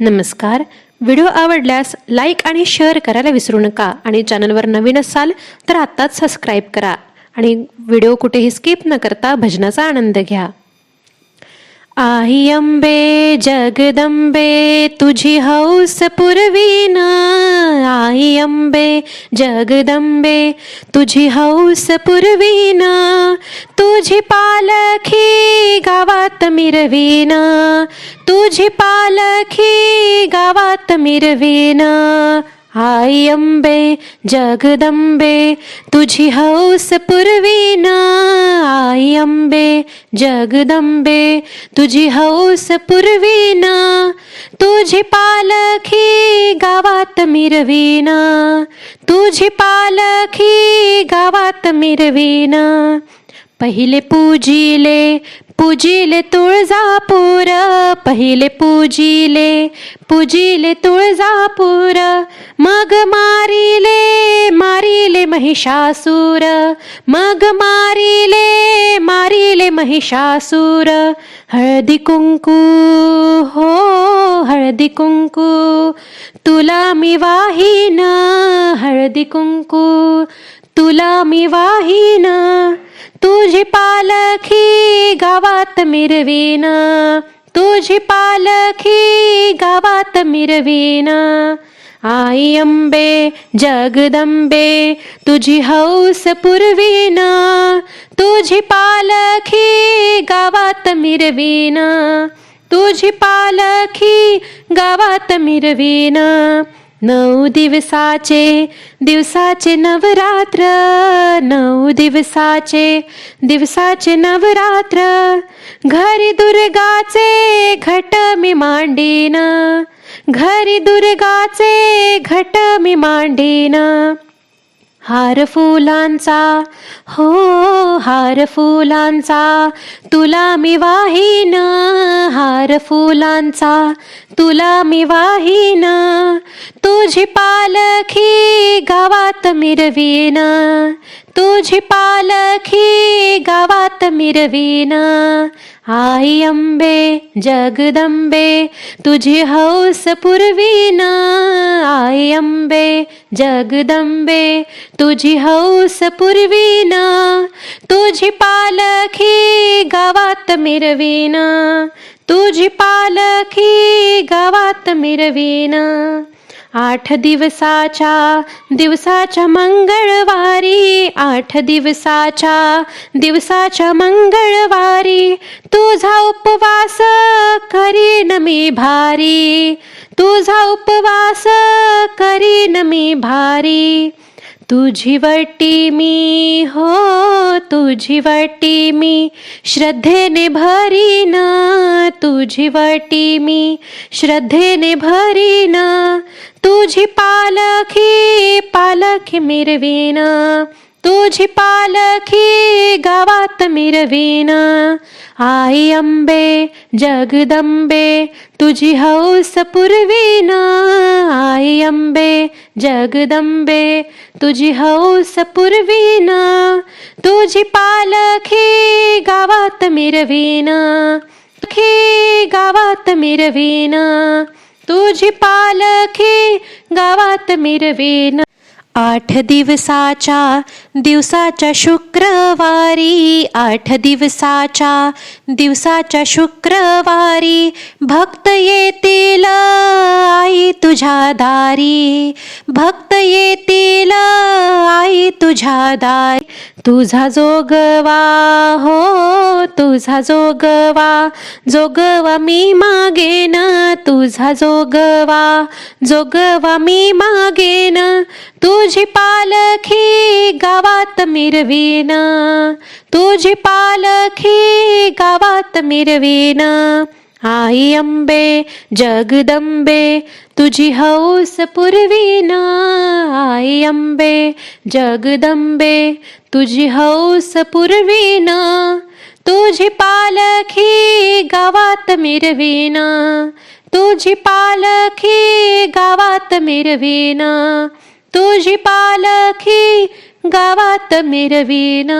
नमस्कार. व्हिडिओ आवडल्यास लाईक आणि शेअर करायला विसरू नका आणि चॅनलवर नवीन असाल तर आत्ताच सबस्क्राईब करा आणि व्हिडिओ कुठेही स्किप न करता भजनाचा आनंद घ्या. आई अंबे जगदंबे तुझी हौस पुरवीना. जगदंबे तुझी हौस पुरवीना तुझी पालखी गावात मिरवीना तुझी पालखी गावात मिरवीना. आई अंबे जगदंबे तुझी हौस पुरवीना. आई अंबे जगदंबे तुझी हौस पुरवीना. तुझी पालखी गावात मिरवीना. तुझी पालखी गावात मिरवीन. पहिले पूजिले पूजिले तुळजापूर. पहिले पूजिले पूजिले तुळजापूर. मग मारिले मारिले महिषासूर. मग मारिले मारिले महिषासूर. हळदी कुंकू हळदी कुंकू तुला मी वाहीन हळदी कुंकू तुला मी वाहीन, तुझी पालखी गावात मिरवीन, तुझी पालखी गावात मिरवीन। आई अंबे, जगदंबे, तुझी हौस पुरवीन, तुझी पालखी गावात मिरवीन। तुझी पालखी गावात मिरवीन. नऊ दिवसाचे दिवसाचे नवरात्र. नऊ दिवसाचे दिवसाचे नवरात्र. घरी दुर्गाचे घट मी मांडीन. घरी दुर्गाचे घट मी मांडीन. हार फुलांचा हो हार फुलांचा तुला मी वाहीन. हार फुलांचा तुला मी वाहीन. तुझी पालखी गावात मिरवीन. तुझी पालखी गावात मिरवीन. आई अंबे जगदंबे तुझी हौस पुरवीन. आई अंबे जगदंबे तुझी हौस पुरवीन. तुझी पालखी गावात मिरवीन. तुझी पालखी गावात मिरवीन. आठ दिवसाच्या दिवसाच्या मंगळवारी. आठ दिवसाच्या दिवसाच्या मंगळवारी. तुझा उपवास करीन मी भारी. तुझा उपवास करीन मी भारी. तुझी वाटी मी हो तुझी वाटी मी श्रद्धेने भरीन तुझी वाटी मी श्रद्धेने भरीन तुझी पालखी पालखी मिरवीना. तुझी पालखी गावात मिरवीन. आई अंबे, जगदंबे, तुझी हौस पुरवीन. आई अंबे, जगदंबे, तुझी हौस पुरवीन. तुझी पालखी गावात मिरवीन. खी गावात मिरवीन. तुझी पालखी गावात मिरवीन. आठ दिवसाच्या दिवसाच्या शुक्रवारी आठ दिवसाच्या दिवसाच्या शुक्रवारी भक्त येतील आई तुझ्या दारी. भक्त येतील आई तुझ्या दारी. तुझा जोगवा हो तुझा जोगवा जोगवा मी मागेन तुझा जोगवा जोगवा मी मागेन तुझी पालखी गावात मिरवीन तुझी पालखी गावात मिरवीन. आई अंबे जगदंबे तुझी हौस पुरवीन. आई अंबे जगदंबे तुझी हौस पुरवीन. तुझी पालखी गावात मिरवीन. तुझी पालखी गावात मिरवीन. तुझी पालखी गावात मिरवीन.